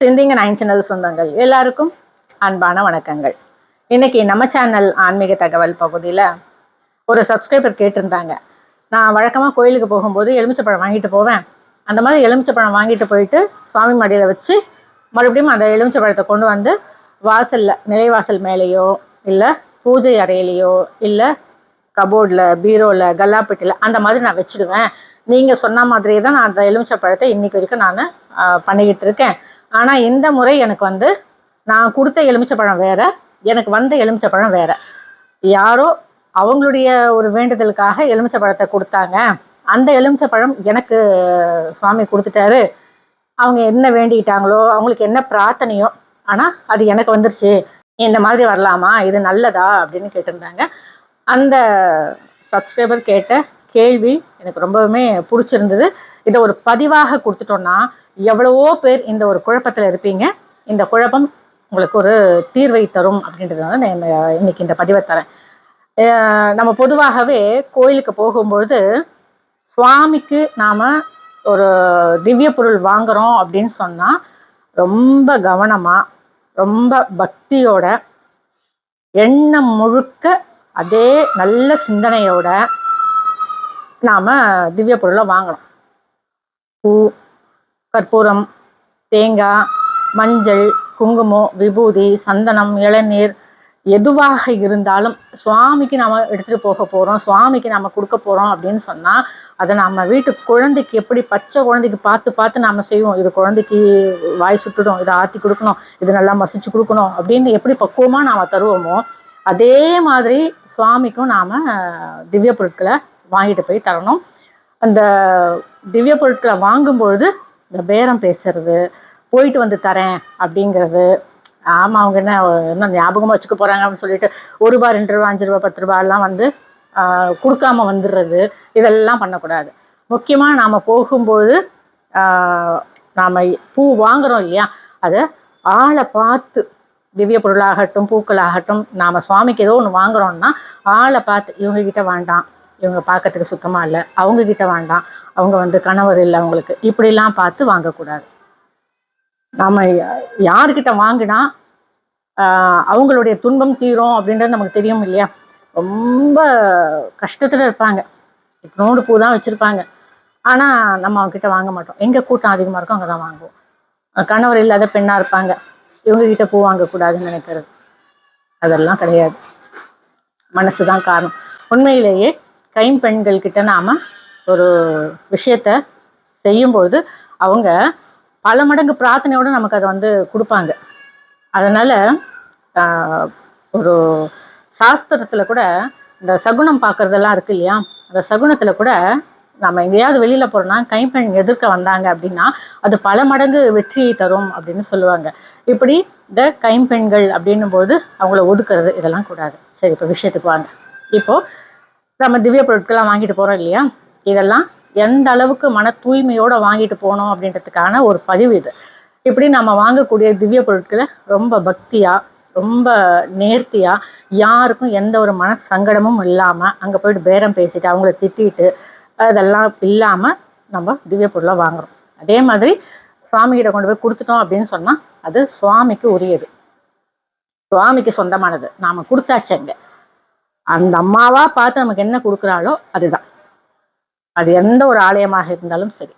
சிந்திங்க nine channel சொந்தங்கள். எல்லாருக்கும் அன்பான வணக்கங்கள். இன்னைக்கு நம்ம சேனல் ஆன்மீக தகவல் பகுதியில் ஒரு சப்ஸ்கிரைபர் கேட்டிருந்தாங்க. நான் வழக்கமாக கோயிலுக்கு போகும்போது எலுமிச்சப்பழம் வாங்கிட்டு போவேன். அந்த மாதிரி எலுமிச்சப்பழம் வாங்கிட்டு போயிட்டு சுவாமி மடியில் வச்சு மறுபடியும் அந்த எலுமிச்சப்பழத்தை கொண்டு வந்து வாசலில் நிலைவாசல் மேலேயோ இல்லை பூஜை அறையிலையோ இல்லை கபோர்டில் பீரோவில் கல்லாப்பெட்டியில் அந்த மாதிரி நான் வச்சுடுவேன். நீங்கள் சொன்ன மாதிரியே தான் நான் அந்த எலுமிச்சப்பழத்தை இன்றைக்கி வரைக்கும் நான் பண்ணிக்கிட்டு இருக்கேன். ஆனால் இந்த முறை எனக்கு வந்து நான் கொடுத்த எலுமிச்சப்பழம் வேறு எனக்கு வந்த எலுமிச்சப்பழம் வேறு. யாரோ அவங்களுடைய ஒரு வேண்டுதலுக்காக எலுமிச்சப்பழத்தை கொடுத்தாங்க. அந்த எலுமிச்சப்பழம் எனக்கு சுவாமி கொடுத்துட்டாரு. அவங்க என்ன வேண்டிக்கிட்டாங்களோ அவங்களுக்கு என்ன பிரார்த்தனையோ ஆனால் அது எனக்கு வந்துருச்சு. இந்த மாதிரி வரலாமா? இது நல்லதா? அப்படின்னு கேட்டிருந்தாங்க. அந்த சப்ஸ்கிரைபர் கேட்ட கேள்வி எனக்கு ரொம்பவுமே பிடிச்சிருந்தது. இதை ஒரு பதிவாக கொடுத்துட்டோன்னா எவ்வளவோ பேர் இந்த ஒரு குழப்பத்தில் இருப்பீங்க. இந்த குழப்பம் உங்களுக்கு ஒரு தீர்வை தரும் அப்படின்றதுனால நான் இன்னைக்கு இந்த பதிவை தரேன். நம்ம பொதுவாகவே கோயிலுக்கு போகும்பொழுது சுவாமிக்கு நாம் ஒரு திவ்ய பொருள் வாங்குறோம் அப்படின்னு சொன்னால் ரொம்ப கவனமாக ரொம்ப பக்தியோட எண்ணம் முழுக்க அதே நல்ல சிந்தனையோட நாம் திவ்ய பொருளை வாங்கணும். பூ கற்பூரம் தேங்காய் மஞ்சள் குங்குமம் விபூதி சந்தனம் இளநீர் எதுவாக இருந்தாலும் சுவாமிக்கு நாம் எடுத்துகிட்டு போக போகிறோம் சுவாமிக்கு நாம் கொடுக்க போகிறோம் அப்படின்னு சொன்னால் அதை நம்ம வீட்டு குழந்தைக்கு எப்படி பச்சை குழந்தைக்கு பார்த்து பார்த்து நாம் செய்வோம். இது குழந்தைக்கு வாய் சுட்டுடும் இதை ஆற்றி கொடுக்கணும் இது நல்லா மசிச்சு கொடுக்கணும் அப்படின்னு எப்படி பக்குவமாக நாம் தருவோமோ அதே மாதிரி சுவாமிக்கும் நாம் திவ்ய பொருட்களை வாங்கிட்டு போய் தரணும். அந்த திவ்ய பொருட்களை வாங்கும்பொழுது இந்த பேரம் பேசுறது போயிட்டு வந்து தரேன் அப்படிங்கிறது. ஆமாம் அவங்க என்ன என்ன ஞாபகமாக வச்சுக்க போகிறாங்க அப்படின்னு சொல்லிட்டு ஒரு ரூபா ரெண்டு ரூபா அஞ்சு ரூபா பத்து ரூபாயெல்லாம் வந்து கொடுக்காம வந்துடுறது. இதெல்லாம் பண்ணக்கூடாது. முக்கியமாக நாம் போகும்போது நாம் பூ வாங்குறோம் இல்லையா? அதை ஆளை பார்த்து திவ்ய பொருளாகட்டும் பூக்களாகட்டும் நாம் சுவாமிக்கு ஏதோ ஒன்று வாங்குறோம்னா ஆளை பார்த்து இவங்க கிட்ட வேண்டாம். இவங்க பார்க்கறதுக்கு சுத்தமாக இல்லை. அவங்க கிட்ட வேண்டாம். அவங்க வந்து கணவர் இல்லை அவங்களுக்கு. இப்படிலாம் பார்த்து வாங்கக்கூடாது. நாம் யார்கிட்ட வாங்கினா அவங்களுடைய துன்பம் தீரும் அப்படின்றது நமக்கு தெரியும் இல்லையா? ரொம்ப கஷ்டத்தில் இருப்பாங்க. நோடு பூ தான் வச்சுருப்பாங்க. ஆனால் நம்ம அவங்ககிட்ட வாங்க மாட்டோம். எங்கே கூட்டம் அதிகமாக இருக்கோ அங்கே தான் வாங்குவோம் கணவர் இல்லாத பெண்ணாக இருப்பாங்க. இவங்க கிட்ட பூ வாங்கக்கூடாதுன்னு நினைக்கிறது. அதெல்லாம் கிடையாது. மனசு தான் காரணம். உண்மையிலேயே கைம்பெண்கள்கிட்ட நாம் ஒரு விஷயத்த செய்யும்போது அவங்க பல மடங்கு பிரார்த்தனையோடு நமக்கு அதை வந்து கொடுப்பாங்க. அதனால் ஒரு சாஸ்திரத்தில் கூட இந்த சகுனம் பார்க்குறதெல்லாம் இருக்கு இல்லையா? அந்த சகுனத்தில் கூட நம்ம எங்கேயாவது வெளியில் போகிறோம்னா கைம்பெண் எதிர்க்க வந்தாங்க அப்படின்னா அது பல மடங்கு வெற்றியை தரும் அப்படின்னு சொல்லுவாங்க. இப்படி இந்த கைம்பெண்கள் அப்படின்னும் போது அவங்கள ஒதுக்குறது இதெல்லாம் கூடாது. சரி இப்போ விஷயத்துக்கு வாங்க. இப்போது நம்ம திவ்ய பொருட்கள்லாம் வாங்கிட்டு போகிறோம் இல்லையா? இதெல்லாம் எந்த அளவுக்கு மன தூய்மையோடு வாங்கிட்டு போகணும் அப்படின்றதுக்கான ஒரு பதிவு இது. இப்படி நம்ம வாங்கக்கூடிய திவ்ய பொருட்களை ரொம்ப பக்தியாக ரொம்ப நேர்த்தியாக யாருக்கும் எந்த ஒரு மன சங்கடமும் இல்லாமல் அங்கே போயிட்டு பேரம் பேசிட்டு அவங்கள திட்டிட்டு அதெல்லாம் இல்லாமல் நம்ம திவ்ய பொருளை வாங்குறோம். அதே மாதிரி சுவாமிகிட்ட கொண்டு போய் கொடுத்துட்டோம் அப்படின்னு சொன்னால் அது சுவாமிக்கு உரியது. சுவாமிக்கு சொந்தமானது. நாம் கொடுத்தாச்சங்க அந்த அம்மாவா பார்த்து நமக்கு என்ன கொடுக்குறாளோ அதுதான். அது எந்த ஒரு ஆலயமாக இருந்தாலும் சரி.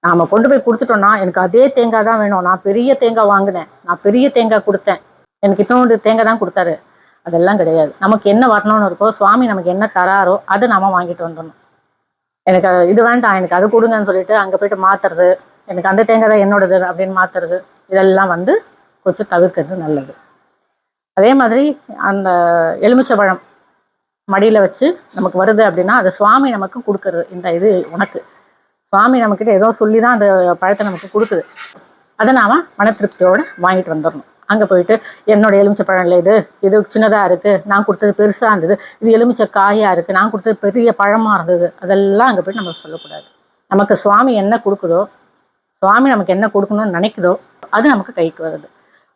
நாம் கொண்டு போய் கொடுத்துட்டோம்னா எனக்கு அதே தேங்காய் தான் வேணும். நான் பெரிய தேங்காய் வாங்கினேன். நான் பெரிய தேங்காய் கொடுத்தேன். எனக்கு இத்தனோண்டு தேங்காய் தான் கொடுத்தாரு. அதெல்லாம் கிடையாது. நமக்கு என்ன வரணும்னு இருக்கோ சுவாமி நமக்கு என்ன தராரோ அதை நாம வாங்கிட்டு வந்துடணும். எனக்கு அது- இது வேண்டாம். எனக்கு அது கொடுங்கன்னு சொல்லிட்டு அங்கே போயிட்டு மாத்துறது எனக்கு அந்த தேங்காய் தான் என்னோடது அப்படின்னு மாத்துறது இதெல்லாம் வந்து கொஞ்சம் தவிர்க்கிறது நல்லது. அதே மாதிரி அந்த எலுமிச்சை பழம். மடியில் வச்சு நமக்கு வருது அப்படின்னா அது சுவாமி நமக்கு கொடுக்குறது. இந்த இது உனக்கு. சுவாமி நம்மக்கிட்ட ஏதோ சொல்லி தான் அந்த பழத்தை நமக்கு கொடுக்குது. அதை நாம் மன திருப்தியோடு வாங்கிட்டு வந்துடணும். அங்கே போயிட்டு என்னோட எலுமிச்சை பழம் இல்லை இது இது சின்னதாக இருக்குது நான் கொடுத்தது பெருசாக இருந்தது இது எலுமிச்சை காயாக இருக்குது நான் கொடுத்தது பெரிய பழமாக இருந்தது அதெல்லாம் அங்கே போயிட்டு நம்ம சொல்லக்கூடாது. நமக்கு சுவாமி என்ன கொடுக்குதோ சுவாமி நமக்கு என்ன கொடுக்கணும்னு நினைக்குதோ அது நமக்கு கைக்கு வருது.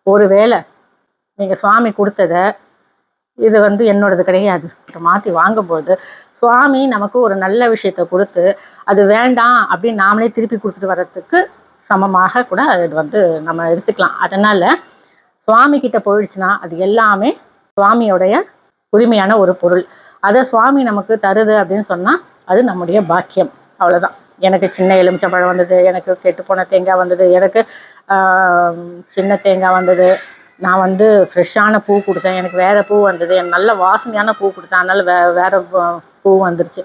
ஒருவேளை நீங்கள் சுவாமி கொடுத்ததை இது வந்து என்னோடது கிடையாது. மாற்றி வாங்கும்போது சுவாமி நமக்கு ஒரு நல்ல விஷயத்தை கொடுத்து அது வேண்டாம் அப்படின்னு நாமளே திருப்பி கொடுத்துட்டு வர்றதுக்கு சமமாக கூட அது வந்து நம்ம எடுத்துக்கலாம். அதனால் சுவாமி கிட்ட போயிடுச்சுன்னா அது எல்லாமே சுவாமியோடைய உரிமையான ஒரு பொருள். அதை சுவாமி நமக்கு தருது அப்படின்னு சொன்னால் அது நம்முடைய பாக்கியம். அவ்வளோதான் எனக்கு சின்ன எலுமிச்சம்பழம் வந்தது எனக்கு கெட்டு போன தேங்காய் வந்தது எனக்கு சின்ன தேங்காய் வந்தது நான் வந்து ஃப்ரெஷ்ஷான பூ கொடுத்தேன். எனக்கு வேறு பூ வந்தது. எனக்கு நல்ல வாசனையான பூ கொடுத்தேன். அதனால வே வேறு பூ- வந்துருச்சு.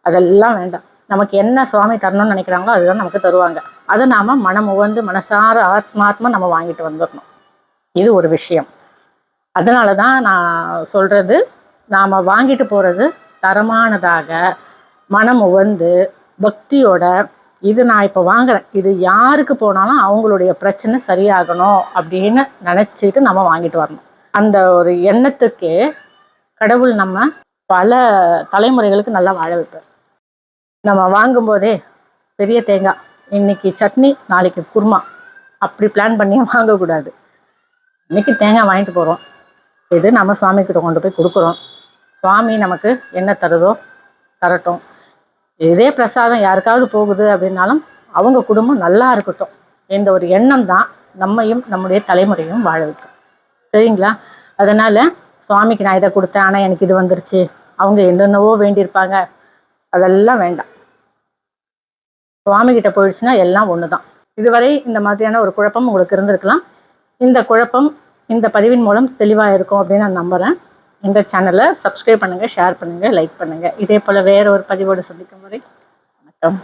அதெல்லாம் வேண்டாம். நமக்கு என்ன சுவாமி தரணும்னு நினைக்கிறாங்களோ அதுதான் நமக்கு தருவாங்க. அதை நாம் மனம் உவந்து மனசார ஆத்மாத்மா நம்ம வாங்கிட்டு வந்துடணும். இது ஒரு விஷயம். அதனால தான் நான் சொல்கிறது நாம் வாங்கிட்டு போகிறது தரமானதாக மனம் உவந்து பக்தியோட இது நான் இப்போ வாங்குறேன். இது யாருக்கு போனாலும் அவங்களுடைய பிரச்சனை சரியாகணும் அப்படின்னு நினச்சிட்டு நம்ம வாங்கிட்டு வரணும். அந்த ஒரு எண்ணத்துக்கே கடவுள் நம்ம பல தலைமுறைகளுக்கு நல்லா வாழ வைப்பார். நம்ம வாங்கும்போதே பெரிய தேங்காய் இன்னைக்கு சட்னி நாளைக்கு குருமா. அப்படி பிளான் பண்ணி வாங்கக்கூடாது. இன்னைக்கு தேங்காய் வாங்கிட்டு போகிறோம் இது நம்ம சுவாமி கிட்ட கொண்டு போய் கொடுக்குறோம். சுவாமி நமக்கு என்ன தருதோ தரட்டும். இதே பிரசாதம் யாருக்காவது போகுது அப்படின்னாலும் அவங்க குடும்பம் நல்லா இருக்கட்டும். இந்த ஒரு எண்ணம் தான் நம்மையும் நம்முடைய தலைமுறையும் வாழ வைக்கும். சரிங்களா? அதனால் சுவாமிக்கு நான் இதை கொடுத்தேன். ஆனால் எனக்கு இது வந்துருச்சு. அவங்க என்னென்னவோ வேண்டியிருப்பாங்க. அதெல்லாம் வேண்டாம். சுவாமிகிட்ட போயிடுச்சுன்னா எல்லாம் ஒன்று தான் இதுவரை இந்த மாதிரியான ஒரு குழப்பம் உங்களுக்கு இருந்திருக்கலாம். இந்த குழப்பம் இந்த பதிவின் மூலம் தெளிவாக இருக்கும் அப்படின்னு நான் நம்புகிறேன் இந்த சேனலை சப்ஸ்கிரைப் பண்ணுங்கள் ஷேர் பண்ணுங்கள் லைக் பண்ணுங்கள் இதே போல் வேறு ஒரு பதிவோடு சந்திக்கும் வரை வணக்கம்.